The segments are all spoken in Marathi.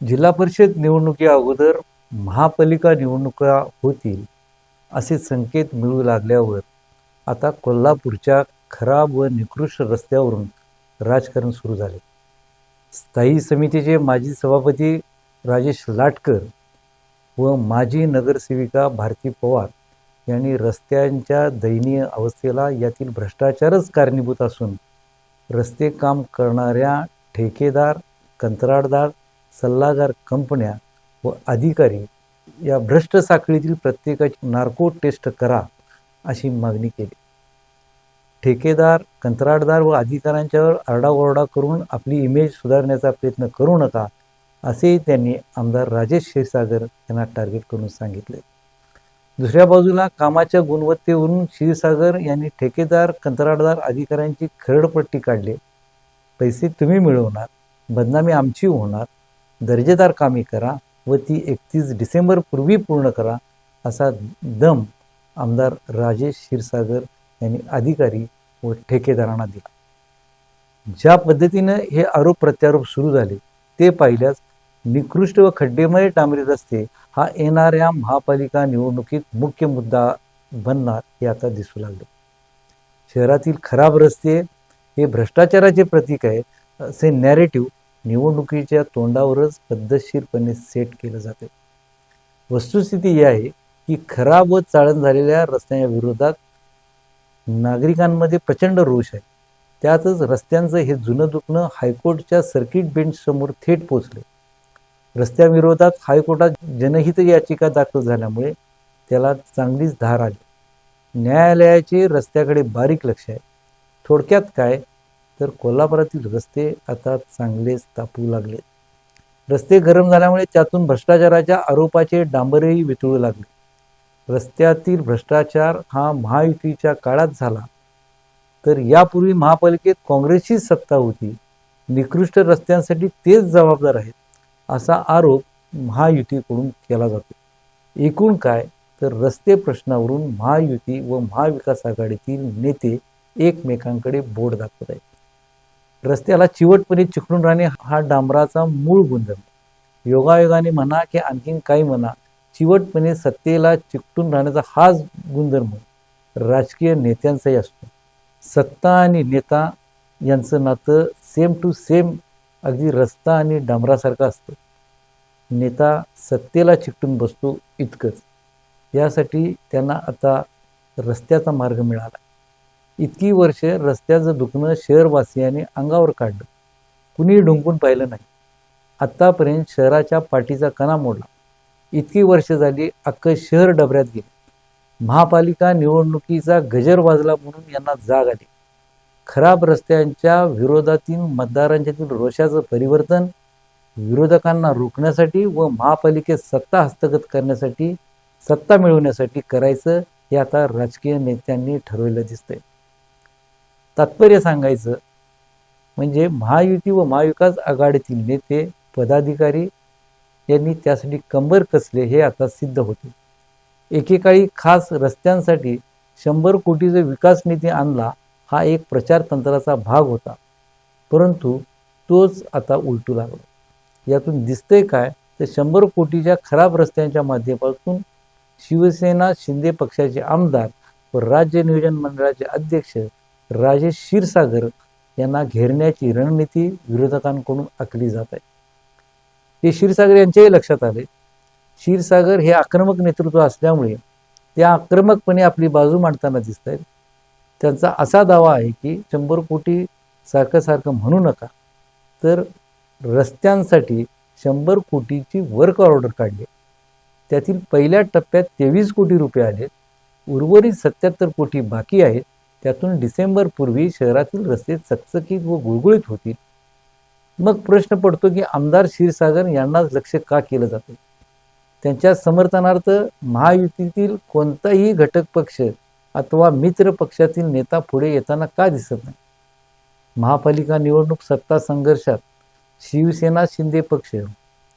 जिल्हा परिषद निवडणुकी अगोदर महापालिका निवडणुका होतील असे संकेत मिळू लागल्यावर आता कोल्हापूरच्या खराब व निकृष्ट रस्त्यावरून राजकारण सुरू झाले. स्थायी समितीचे माजी सभापती राजेश लाटकर व माजी नगरसेविका भारती पवार यांनी रस्त्यांच्या दयनीय अवस्थेला यातील भ्रष्टाचारच कारणीभूत असून रस्ते काम करणाऱ्या ठेकेदार कंत्राटदार सल्लागार कंपन्या व अधिकारी या भ्रष्ट साखळीतील प्रत्येकाची नार्को टेस्ट करा अशी मागणी केली. ठेकेदार कंत्राटदार व अधिकाऱ्यांच्यावर आरडाओरडा करून आपली इमेज सुधारण्याचा प्रयत्न करू नका असेही त्यांनी आमदार राजेश क्षीरसागर यांना टार्गेट करून सांगितले. दुसऱ्या बाजूला कामाच्या गुणवत्तेवरून क्षीरसागर यांनी ठेकेदार कंत्राटदार अधिकाऱ्यांची खरडपट्टी काढली. पैसे तुम्ही मिळवणार बदनामी आमची होणार दर्जेदार कामे करा व ती एकतीस डिसेंबरपूर्वी पूर्ण करा असा दम आमदार राजेश क्षीरसागर यांनी अधिकारी व ठेकेदारांना दिला. ज्या पद्धतीनं हे आरोप प्रत्यारोप सुरू झाले ते पाहिल्यास निकृष्ट व खड्डेमय डांबरी रस्ते हा येणाऱ्या महापालिका निवडणुकीत मुख्य मुद्दा बनणार हे आता दिसू लागले. शहरातील खराब रस्ते हे भ्रष्टाचाराचे प्रतीक आहे असे नॅरेटिव्ह निवडणुकीच्या तोंडावरच पद्धतशीरपणे सेट केलं जाते. वस्तुस्थिती ही आहे की खराब व चाळण झालेल्या रस्त्यांच्या विरोधात नागरिकांमध्ये प्रचंड रोष आहे. त्यातच रस्त्यांचं हे जुनं दुखणं हायकोर्टच्या सर्किट बेंचसमोर थेट पोचले रस्त्याविरोधात हायकोर्टात जनहित याचिका दाखल झाल्यामुळे त्याला चांगलीच धार आली. न्यायालयाचे रस्त्याकडे बारीक लक्ष आहे. थोडक्यात काय? तर कोल्हापुरातील रस्ते आता चांगलेच तापू लागले. रस्ते गरम झाल्यामुळे त्यातून भ्रष्टाचाराच्या आरोपाचे डांबरेही वितळू लागले. रस्त्यातील भ्रष्टाचार हा महायुतीच्या काळात झाला. तर यापूर्वी महापालिकेत काँग्रेसची सत्ता होती. निकृष्ट रस्त्यांसाठी तेच जबाबदार आहेत असा आरोप महायुतीकडून केला जातो. एकूण काय तर रस्ते प्रश्नावरून महायुती व महाविकास आघाडीतील नेते एकमेकांकडे बोट दाखवत आहेत. रस्त्याला चिवटपणे चिकटून राहणे हा डांबराचा मूळ गुणधर्म योगायोगाने म्हणा की आणखीन काही म्हणा चिवटपणे सत्तेला चिकटून राहण्याचा हाच गुणधर्म राजकीय नेत्यांचाही असतो. सत्ता आणि नेता यांचं नातं सेम टू सेम अगदी रस्ता आणि डांबरासारखं असतं. नेता सत्तेला चिकटून बसतो इतकंच. यासाठी त्यांना आता रस्त्याचा मार्ग मिळाला. इतकी वर्ष रस्त्याचं दुखणं शहरवासियांनी अंगावर काढलं. कुणी ढुंकून पाहिलं नाही. आत्तापर्यंत शहराच्या पाठीचा कणा मोडला. इतकी वर्ष झाली अख्खं शहर डबऱ्यात गेले. महापालिका निवडणुकीचा गजर वाजला म्हणून यांना जाग आली. खराब रस्त्यांच्या विरोधातील मतदारांच्यातील रोषाचं परिवर्तन विरोधकांना रोखण्यासाठी व महापालिकेत सत्ता हस्तगत करण्यासाठी सत्ता मिळवण्यासाठी करायचं हे आता राजकीय नेत्यांनी ठरवलं दिसतंय. तात्पर्य सांगायचं म्हणजे महायुती व महाविकास आघाडीतील नेते पदाधिकारी यांनी त्यासाठी कंबर कसले हे आता सिद्ध होते. एकेकाळी खास रस्त्यांसाठी शंभर कोटीचा विकास निधी आणला हा एक प्रचार तंत्राचा भाग होता. परंतु तोच आता उलटू लागला. यातून दिसतंय काय? तर शंभर कोटीच्या खराब रस्त्यांच्या माध्यमातून शिवसेना शिंदे पक्षाचे आमदार व राज्य नियोजन मंडळाचे अध्यक्ष राजेश क्षीरसागर यांना घेरण्याची रणनीती विरोधकांकडून आखली जात आहे. ते क्षीरसागर यांच्याही लक्षात आले. क्षीरसागर हे आक्रमक नेतृत्व असल्यामुळे ते आक्रमकपणे आपली बाजू मांडताना दिसत आहेत. त्यांचा असा दावा आहे की शंभर कोटी सारखं सारखं म्हणू नका तर रस्त्यांसाठी शंभर कोटीची वर्क ऑर्डर काढली. त्यातील पहिल्या टप्प्यात तेवीस कोटी रुपये आले. उर्वरित सत्याहत्तर कोटी बाकी आहेत. त्यातून डिसेंबरपूर्वी शहरातील रस्ते चकचकीत व गुळगुळीत होतील मग प्रश्न पडतो की आमदार क्षीरसागर यांनाच लक्ष का केलं जातं? त्यांच्या समर्थनार्थ महायुतीतील कोणताही घटक पक्ष अथवा मित्र पक्षातील नेता पुढे येताना का दिसत नाही? महापालिका निवडणूक सत्ता संघर्षात शिवसेना शिंदे पक्ष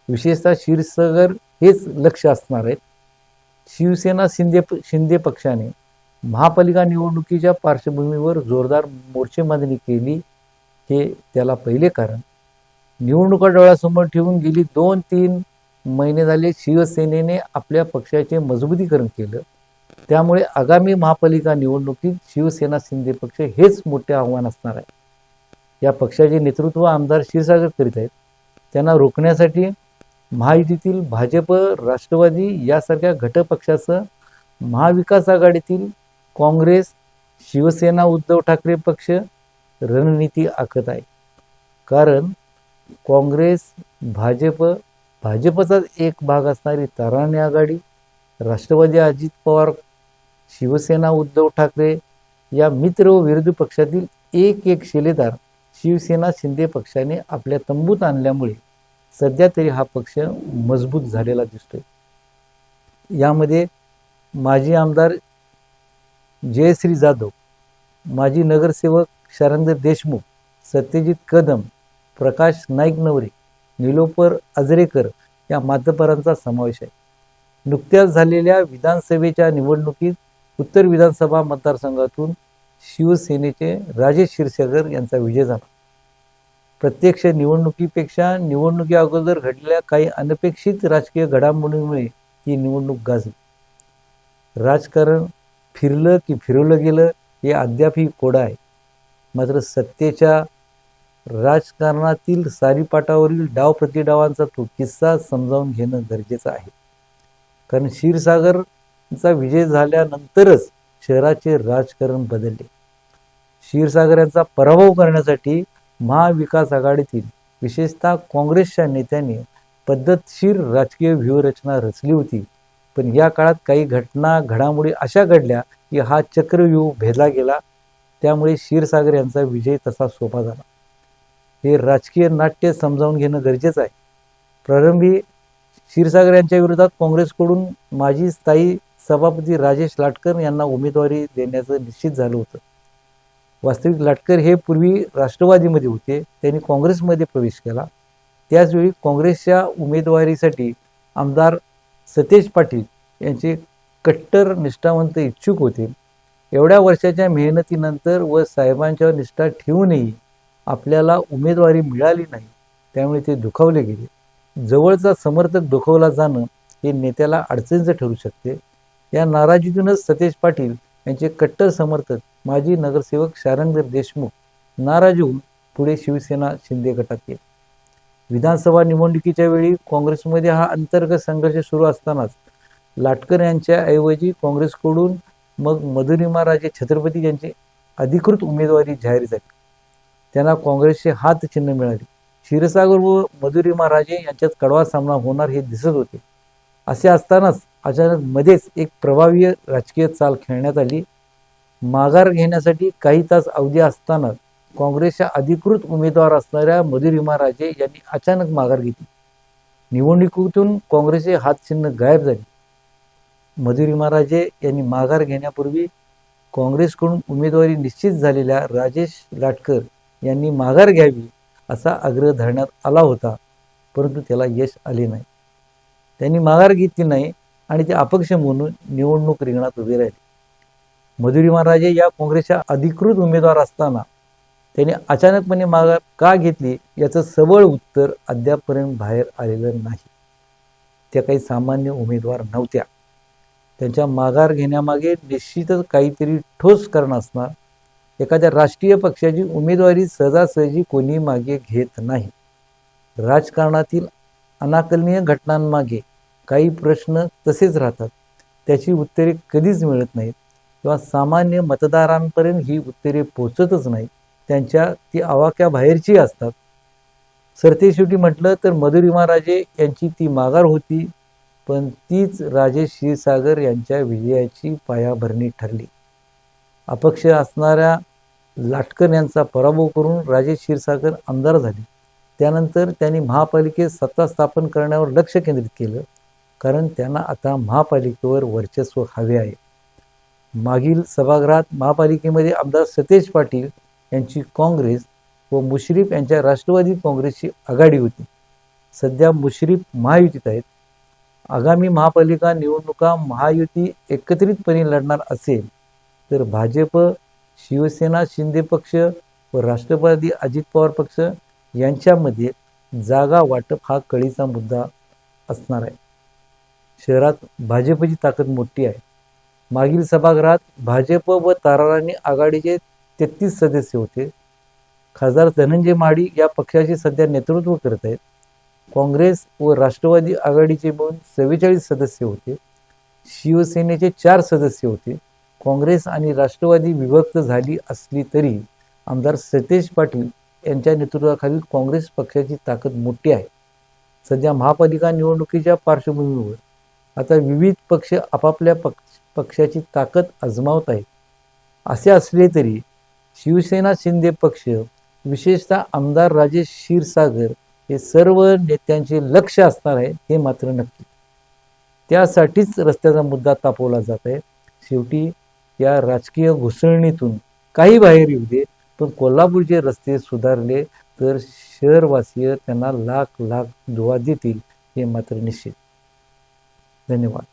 विशेषतः क्षीरसागर हेच लक्ष असणार आहेत. शिवसेना शिंदे शिंदे पक्षाने महापालिका निवडणुकीच्या पार्श्वभूमीवर जोरदार मोर्चेबांधणी केली हे त्याला पहिले कारण. निवडणुका डोळ्यासमोर ठेवून गेली दोन तीन महिने झाले शिवसेनेने आपल्या पक्षाचे मजबूतीकरण केलं. त्यामुळे आगामी महापालिका निवडणुकीत शिवसेना शिंदे पक्ष हेच मोठे आव्हान असणार आहे. या पक्षाचे नेतृत्व आमदार क्षीरसागर करीत आहेत. त्यांना रोखण्यासाठी महायुतीतील भाजप राष्ट्रवादी यासारख्या घटकपक्षासह महाविकास आघाडीतील काँग्रेस शिवसेना उद्धव ठाकरे पक्ष रणनीती आखत आहे. कारण काँग्रेस भाजप भाजपचाच एक भाग असणारी ताराणी आघाडी राष्ट्रवादी अजित पवार शिवसेना उद्धव ठाकरे या मित्र व विरोधी पक्षातील एक एक शिलेदार शिवसेना शिंदे पक्षाने आपल्या तंबूत आणल्यामुळे सध्या तरी हा पक्ष मजबूत झालेला दिसतोय. यामध्ये माजी आमदार जयश्री जाधव माजी नगरसेवक शारंगदेव देशमुख सत्यजित कदम प्रकाश नाईक नवरे निलोपर अजरेकर या मातपरांचा समावेश आहे. नुकत्याच झालेल्या विधानसभेच्या निवडणुकीत उत्तर विधानसभा मतदारसंघातून शिवसेनेचे राजेश क्षीरसागर यांचा विजय झाला. प्रत्यक्ष निवडणुकीपेक्षा निवडणुकी अगोदर घडलेल्या काही अनपेक्षित राजकीय घडामोडींमुळे ही निवडणूक गाजली. राजकारण फिरलं की फिरवलं गेलं हे अद्यापही कोडं आहे. मात्र सत्तेच्या राजकारणातील सारीपाटावरील डाव प्रतिडावांचा तो किस्सा समजावून घेणं गरजेचं आहे. कारण क्षीरसागरचा विजय झाल्यानंतरच शहराचे राजकारण बदलले. क्षीरसागर यांचा पराभव करण्यासाठी महाविकास आघाडीतील विशेषतः काँग्रेसच्या नेत्यांनी पद्धतशीर राजकीय व्यूहरचना रचली होती. पण या काळात काही घटना घडामोडी अशा घडल्या की हा चक्रव्यूह भेदला गेला. त्यामुळे क्षीरसागर यांचा विजय तसा सोपा झाला. हे राजकीय नाट्य समजावून घेणं गरजेचं आहे. प्रारंभी क्षीरसागर यांच्या विरोधात काँग्रेसकडून माजी स्थायी सभापती राजेश लाटकर यांना उमेदवारी देण्याचं निश्चित झालं होतं. वास्तविक लाटकर हे पूर्वी राष्ट्रवादीमध्ये होते. त्यांनी काँग्रेसमध्ये प्रवेश केला. त्याचवेळी काँग्रेसच्या उमेदवारीसाठी आमदार सतेज पाटील यांचे कट्टर निष्ठावंत इच्छुक होते. एवढ्या वर्षाच्या मेहनतीनंतर व साहेबांच्या निष्ठा ठेवूनही आपल्याला उमेदवारी मिळाली नाही त्यामुळे ते दुखावले गेले. जवळचा समर्थक दुखवला जाणं हे नेत्याला अडचणीचं ठरू शकते. या नाराजीतूनच सतेज पाटील यांचे कट्टर समर्थक माजी नगरसेवक शारंगधर देशमुख नाराज होऊन पुढे शिवसेना शिंदे गटात गेले. विधानसभा निवडणुकीच्या वेळी काँग्रेसमध्ये हा अंतर्गत संघर्ष सुरू असतानाच लाटकर यांच्या ऐवजी काँग्रेसकडून मग मधुरिमा राजे छत्रपती यांची अधिकृत उमेदवारी जाहीर झाली. त्यांना काँग्रेसचे हात चिन्ह मिळाले. क्षीरसागर व मधुरिमा राजे यांच्यात कडवा सामना होणार हे दिसत होते. असे असतानाच अचानक मध्येच एक प्रभावी राजकीय चाल खेळण्यात आली. माघार घेण्यासाठी काही तास अवधी असतानाच काँग्रेसच्या अधिकृत उमेदवार असणाऱ्या मधुर राजे यांनी अचानक माघार घेतली. निवडणुकीतून काँग्रेसचे हातचिन्ह गायब झाले. मधुर राजे यांनी माघार घेण्यापूर्वी काँग्रेसकडून उमेदवारी निश्चित झालेल्या राजेश लाटकर यांनी माघार घ्यावी असा आग्रह धरण्यात आला होता परंतु त्याला यश आले नाही. त्यांनी माघार घेतली नाही आणि ते अपक्ष म्हणून निवडणूक रिंगणात उभे राहिले. मधुरी महाराजे या काँग्रेसच्या अधिकृत उमेदवार असताना त्याने अचानकपणे माघार का घेतली याचं सबळ उत्तर अद्यापपर्यंत बाहेर आलेलं नाही. त्या काही सामान्य उमेदवार नव्हत्या. त्यांच्या माघार घेण्यामागे निश्चितच काहीतरी ठोस कारण असणार. एखाद्या राष्ट्रीय पक्षाची उमेदवारी सहजासहजी कोणी मागे घेत नाही. राजकारणातील अनाकलनीय घटनांमागे काही प्रश्न तसेच राहतात. त्याची उत्तरे कधीच मिळत नाहीत. किंवा सामान्य मतदारांपर्यंत ही उत्तरे पोचतच नाहीत. त्यांच्या ती आवाक्याबाहेरची असतात. सरतेशेवटी म्हटलं तर मधुरिमा राजे यांची ती माघार होती पण तीच राजेश क्षीरसागर यांच्या विजयाची पायाभरणी ठरली. अपक्ष असणाऱ्या लाटकर यांचा पराभव करून राजेश क्षीरसागर आमदार झाले. त्यानंतर त्यांनी महापालिकेत सत्ता स्थापन करण्यावर लक्ष केंद्रित केलं कारण त्यांना आता महापालिकेवर वर्चस्व हवे आहे. मागील सभागृहात महापालिकेमध्ये आमदार सतेज पाटील यांची काँग्रेस व मुश्रीफ यांच्या राष्ट्रवादी काँग्रेसची आघाडी होती. सध्या मुश्रीफ महायुतीत आहेत. आगामी महापालिका निवडणुका महायुती एकत्रितपणे लढणार असेल तर भाजप शिवसेना शिंदे पक्ष व राष्ट्रवादी अजित पवार पक्ष यांच्यामध्ये जागा वाटप हा कळीचा मुद्दा असणार आहे. शहरात भाजपची ताकद मोठी आहे. मागील सभागृहात भाजप व ताराराणी आघाडीचे तेहतीस सदस्य होते. खासदार धनंजय माडी या पक्षाचे सध्या नेतृत्व करत आहेत. काँग्रेस व राष्ट्रवादी आघाडीचे मिळून चव्वेचाळीस सदस्य होते. शिवसेनेचे चार सदस्य होते. काँग्रेस आणि राष्ट्रवादी विभक्त झाली असली तरी आमदार सतेज पाटील यांच्या नेतृत्वाखालील काँग्रेस पक्षाची ताकद मोठी आहे. सध्या महापालिका निवडणुकीच्या पार्श्वभूमीवर आता विविध पक्ष आपापल्या पक्ष पक्षाची ताकद आजमावत आहेत. असे असले तरी शिवसेना शिंदे पक्ष विशेषतः आमदार राजेश क्षीरसागर हे सर्व नेत्यांचे लक्ष असणार आहे हे मात्र नक्की. त्यासाठीच रस्त्याचा मुद्दा तापवला जात आहे. शेवटी या राजकीय घुसळणीतून काही बाहेर येऊ दे पण कोल्हापूरचे रस्ते सुधारले तर शहरवासीय त्यांना लाख लाख दुवा देतील हे मात्र निश्चित. धन्यवाद.